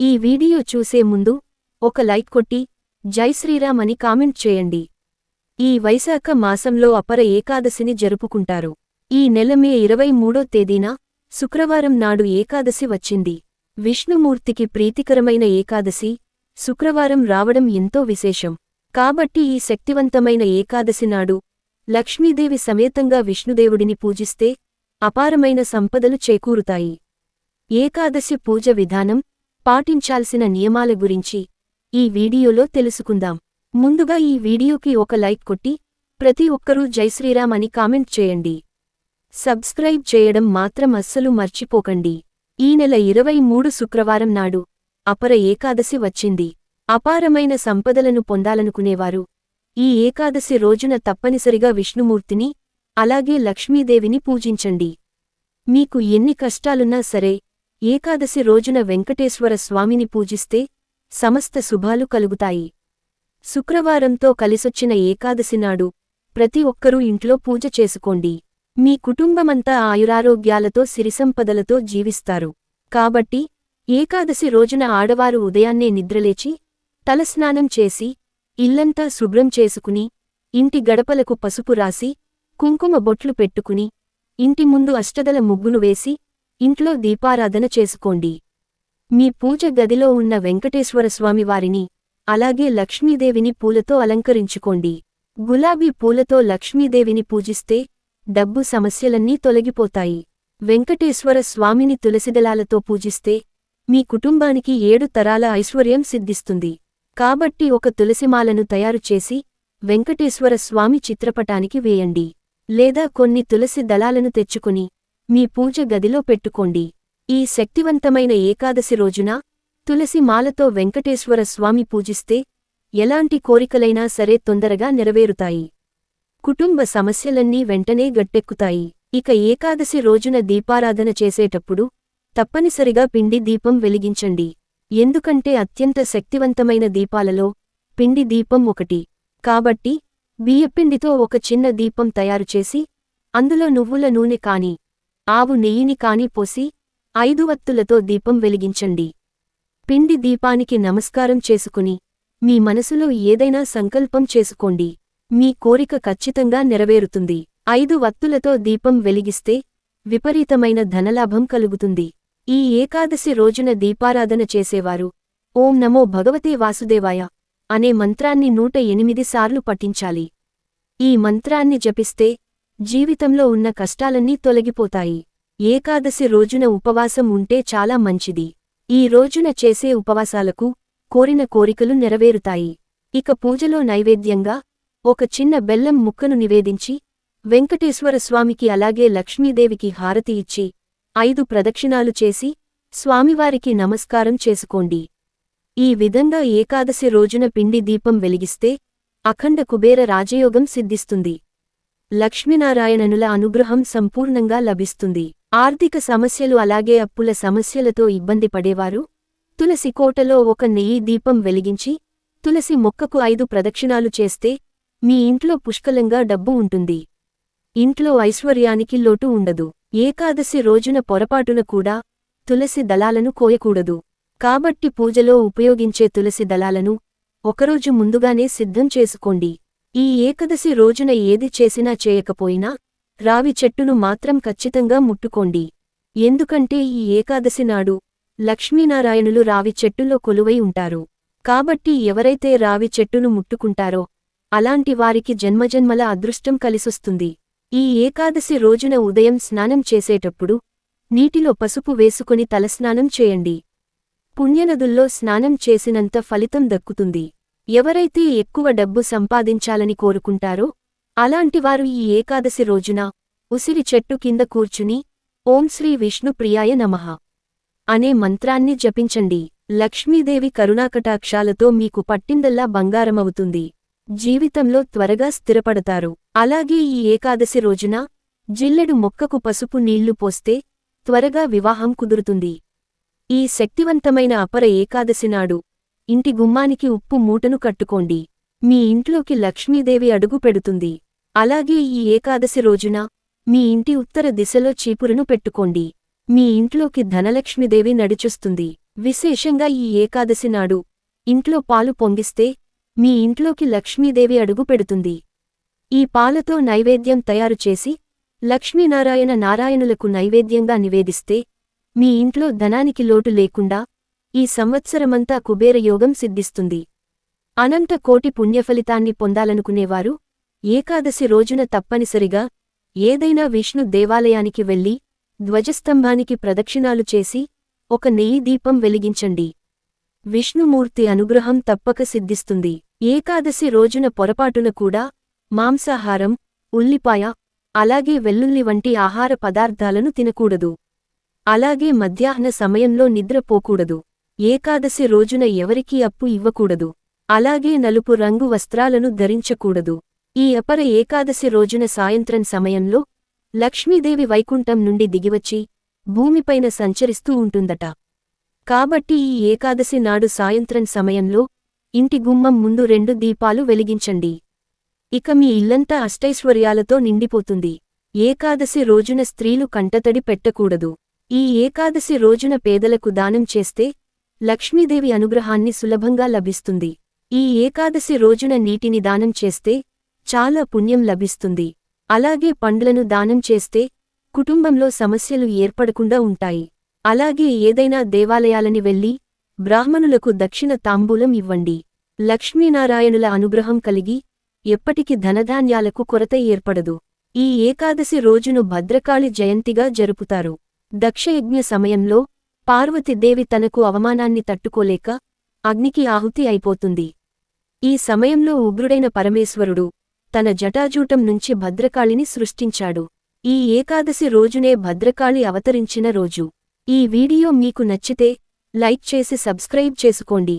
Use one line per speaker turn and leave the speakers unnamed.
ఈ వీడియో చూసే ముందు ఒక లైక్ కొట్టి జై శ్రీరామ్ అని కామెంట్ చేయండి. ఈ వైశాఖ మాసంలో అపర ఏకాదశిని జరుపుకుంటారు. ఈ నెల మే ఇరవై మూడో తేదీన శుక్రవారం నాడు ఏకాదశి వచ్చింది. విష్ణుమూర్తికి ప్రీతికరమైన ఏకాదశి శుక్రవారం రావడం ఎంతో విశేషం. కాబట్టి ఈ శక్తివంతమైన ఏకాదశి నాడు లక్ష్మీదేవి సమేతంగా విష్ణుదేవుడిని పూజిస్తే అపారమైన సంపదలు చేకూరుతాయి. ఏకాదశి పూజ విధానం పాటించాల్సిన నియమాల గురించి ఈ వీడియోలో తెలుసుకుందాం. ముందుగా ఈ వీడియోకి ఒక లైక్ కొట్టి ప్రతి ఒక్కరూ జైశ్రీరామ్ అని కామెంట్ చేయండి. సబ్స్క్రైబ్ చేయడం మాత్రం అస్సలు మర్చిపోకండి. ఈ నెల ఇరవై మూడు శుక్రవారం నాడు అపర ఏకాదశి వచ్చింది. అపారమైన సంపదలను పొందాలనుకునేవారు. ఈ ఏకాదశి రోజున తప్పనిసరిగా విష్ణుమూర్తిని అలాగే లక్ష్మీదేవిని పూజించండి. మీకు ఎన్ని కష్టాలున్నా సరే ఏకాదశి రోజున వెంకటేశ్వర స్వామిని పూజిస్తే సమస్త శుభాలు కలుగుతాయి. శుక్రవారంతో కలిసొచ్చిన ఏకాదశి నాడు ప్రతి ఒక్కరూ ఇంట్లో పూజ చేసుకోండి. మీ కుటుంబమంతా ఆయురారోగ్యాలతో సిరిసంపదలతో జీవిస్తారు. కాబట్టి ఏకాదశి రోజున ఆడవారు ఉదయాన్నే నిద్రలేచి తలస్నానం చేసి ఇల్లంతా శుభ్రం చేసుకుని ఇంటి గడపలకు పసుపు రాసి కుంకుమ బొట్లు పెట్టుకుని ఇంటి ముందు అష్టదల ముగ్గును వేసి ఇంట్లో దీపారాధన చేసుకోండి. మీ పూజ గదిలో ఉన్న వెంకటేశ్వరస్వామి వారిని అలాగే లక్ష్మీదేవిని పూలతో అలంకరించుకోండి. గులాబీ పూలతో లక్ష్మీదేవిని పూజిస్తే డబ్బు సమస్యలన్నీ తొలగిపోతాయి. వెంకటేశ్వర స్వామిని తులసిదళాలతో పూజిస్తే మీ కుటుంబానికి ఏడు తరాల ఐశ్వర్యం సిద్ధిస్తుంది. కాబట్టి ఒక తులసిమాలను తయారుచేసి వెంకటేశ్వర స్వామి చిత్రపటానికి వేయండి. లేదా కొన్ని తులసి దళాలను తెచ్చుకుని మీ పూజ గదిలో పెట్టుకోండి. ఈ శక్తివంతమైన ఏకాదశి రోజున తులసి మాలతో వెంకటేశ్వర స్వామి పూజిస్తే ఎలాంటి కోరికలైనా సరే తొందరగా నెరవేరుతాయి. కుటుంబ సమస్యలన్నీ వెంటనే గట్టెక్కుతాయి. ఇక ఏకాదశి రోజున దీపారాధన చేసేటప్పుడు తప్పనిసరిగా పిండి దీపం వెలిగించండి. ఎందుకంటే అత్యంత శక్తివంతమైన దీపాలలో పిండి దీపం ఒకటి. కాబట్టి బియ్యపిండితో ఒక చిన్న దీపం తయారుచేసి అందులో నువ్వుల నూనె కాని ఆవు నెయ్యిని కాని పోసి ఐదువత్తులతో దీపం వెలిగించండి. పిండి దీపానికి నమస్కారం చేసుకుని మీ మనసులో ఏదైనా సంకల్పం చేసుకోండి. మీ కోరిక ఖచ్చితంగా నెరవేరుతుంది. ఐదు వత్తులతో దీపం వెలిగిస్తే విపరీతమైన ధనలాభం కలుగుతుంది. ఈ ఏకాదశి రోజున దీపారాధన చేసేవారు. ఓం నమో భగవతే వాసుదేవాయ అనే మంత్రాన్ని నూట ఎనిమిది సార్లు పఠించాలి. ఈ మంత్రాన్ని జపిస్తే జీవితంలో ఉన్న కష్టాలన్నీ తొలగిపోతాయి. ఏకాదశి రోజున ఉపవాసం ఉంటే చాలా మంచిది. ఈ రోజున చేసే ఉపవాసాలకు కోరిన కోరికలు నెరవేరుతాయి. ఇక పూజలో నైవేద్యంగా ఒక చిన్న బెల్లం ముక్కను నివేదించి వెంకటేశ్వర స్వామికి అలాగే లక్ష్మీదేవికి హారతి ఇచ్చి ఐదు ప్రదక్షిణాలు చేసి స్వామివారికి నమస్కారం చేసుకోండి. ఈ విధంగా ఏకాదశి రోజున పిండి దీపం వెలిగిస్తే అఖండ కుబేర రాజయోగం సిద్ధిస్తుంది. లక్ష్మీనారాయణనుల అనుగ్రహం సంపూర్ణంగా లభిస్తుంది. ఆర్థిక సమస్యలు అలాగే అప్పుల సమస్యలతో ఇబ్బంది పడేవారు. తులసి కోటలో ఒక నెయ్యి దీపం వెలిగించి తులసి మొక్కకు ఐదు ప్రదక్షిణాలు చేస్తే మీ ఇంట్లో పుష్కలంగా డబ్బు ఉంటుంది. ఇంట్లో ఐశ్వర్యానికి లోటు ఉండదు. ఏకాదశి రోజున పొరపాటున కూడా తులసి దళాలను కోయకూడదు. కాబట్టి పూజలో ఉపయోగించే తులసి దళాలను ఒకరోజు ముందుగానే సిద్ధం చేసుకోండి. ఈ ఏకదశి రోజున ఏది చేసినా చేయకపోయినా రావి చెట్టును మాత్రం ఖచ్చితంగా ముట్టుకోండి. ఎందుకంటే ఈ ఏకాదశి నాడు లక్ష్మీనారాయణులు రావి చెట్టులో కొలువై ఉంటారు. కాబట్టి ఎవరైతే రావి చెట్టును ముట్టుకుంటారో అలాంటి వారికి జన్మజన్మల అదృష్టం కలిసొస్తుంది. ఈ ఏకాదశి రోజున ఉదయం స్నానం చేసేటప్పుడు నీటిలో పసుపు వేసుకుని తలస్నానం చేయండి. పుణ్యనదుల్లో స్నానం చేసినంత ఫలితం దక్కుతుంది. ఎవరైతే ఎక్కువ డబ్బు సంపాదించాలని కోరుకుంటారో అలాంటివారు ఈ ఏకాదశి రోజున ఉసిరి చెట్టు కింద కూర్చుని ఓం శ్రీ విష్ణు ప్రియాయ నమః అనే మంత్రాన్ని జపించండి. లక్ష్మీదేవి కరుణాకటాక్షాలతో మీకు పట్టిందల్లా బంగారమవుతుంది. జీవితంలో త్వరగా స్థిరపడతారు. అలాగే ఈ ఏకాదశి రోజున జిల్లెడు మొక్కకు పసుపు నీళ్ళు పోస్తే త్వరగా వివాహం కుదురుతుంది. ఈ శక్తివంతమైన అపర ఏకాదశి నాడు ఇంటి గుమ్మానికి ఉప్పు మూటను కట్టుకోండి. మీ ఇంట్లోకి లక్ష్మీదేవి అడుగు పెడుతుంది. అలాగే ఈ ఏకాదశి రోజున మీ ఇంటి ఉత్తర దిశలో చీపురును పెట్టుకోండి. మీ ఇంట్లోకి ధనలక్ష్మీదేవి నడిచొస్తుంది. విశేషంగా ఈ ఏకాదశి నాడు ఇంట్లో పాలు పొంగిస్తే మీ ఇంట్లోకి లక్ష్మీదేవి అడుగు పెడుతుంది. ఈ పాలతో నైవేద్యం తయారు చేసి లక్ష్మీనారాయణ నారాయణులకు నైవేద్యంగా నివేదిస్తే మీ ఇంట్లో ధనానికి లోటు లేకుండా ఈ సంవత్సరమంతా కుబేరయోగం సిద్ధిస్తుంది. అనంత కోటి పుణ్యఫలితాన్ని పొందాలనుకునేవారు ఏకాదశి రోజున తప్పనిసరిగా ఏదైనా విష్ణు దేవాలయానికి వెళ్ళి ధ్వజస్తంభానికి ప్రదక్షిణాలు చేసి ఒక నెయ్యి దీపం వెలిగించండి. విష్ణుమూర్తి అనుగ్రహం తప్పక సిద్ధిస్తుంది. ఏకాదశి రోజున పొరపాటున కూడా మాంసాహారం ఉల్లిపాయ అలాగే వెల్లుల్లి వంటి ఆహార పదార్థాలను తినకూడదు. అలాగే మధ్యాహ్న సమయంలో నిద్రపోకూడదు. ఏకాదశి రోజున ఎవరికీ అప్పు ఇవ్వకూడదు. అలాగే నలుపు రంగు వస్త్రాలను ధరించకూడదు. ఈ అపర ఏకాదశి రోజున సాయంత్రం సమయంలో లక్ష్మీదేవి వైకుంఠం నుండి దిగివచ్చి భూమిపైన సంచరిస్తూ ఉంటుందట. కాబట్టి ఈ ఏకాదశి నాడు సాయంత్రం సమయంలో ఇంటి గుమ్మం ముందు రెండు దీపాలు వెలిగించండి. ఇక మీ ఇల్లంతా అష్టైశ్వర్యాలతో నిండిపోతుంది. ఏకాదశి రోజున స్త్రీలు కంటతడి పెట్టకూడదు. ఈ ఏకాదశి రోజున పేదలకు దానం చేస్తే లక్ష్మీదేవి అనుగ్రహాన్ని సులభంగా లభిస్తుంది. ఈ ఏకాదశి రోజున నీటిని దానం చేస్తే చాలా పుణ్యం లభిస్తుంది. అలాగే పండ్లను దానం చేస్తే కుటుంబంలో సమస్యలు ఏర్పడకుండా ఉంటాయి. అలాగే ఏదైనా దేవాలయాలని వెళ్ళి బ్రాహ్మణులకు దక్షిణ తాంబూలం ఇవ్వండి. లక్ష్మీనారాయణుల అనుగ్రహం కలిగి ఎప్పటికి ధనధాన్యాలకు కొరత ఏర్పడదు. ఈ ఏకాదశి రోజును భద్రకాళి జయంతిగా జరుపుతారు. దక్షయజ్ఞ సమయంలో పార్వతీదేవి తనకు అవమానాన్ని తట్టుకోలేక అగ్నికి ఆహుతి అయిపోతుంది. ఈ సమయంలో ఉగ్రుడైన పరమేశ్వరుడు తన జటాజూటం నుంచి భద్రకాళిని సృష్టించాడు. ఈ ఏకాదశి రోజునే భద్రకాళి అవతరించిన రోజు. ఈ వీడియో మీకు నచ్చితే లైక్ చేసి సబ్స్క్రైబ్ చేసుకోండి.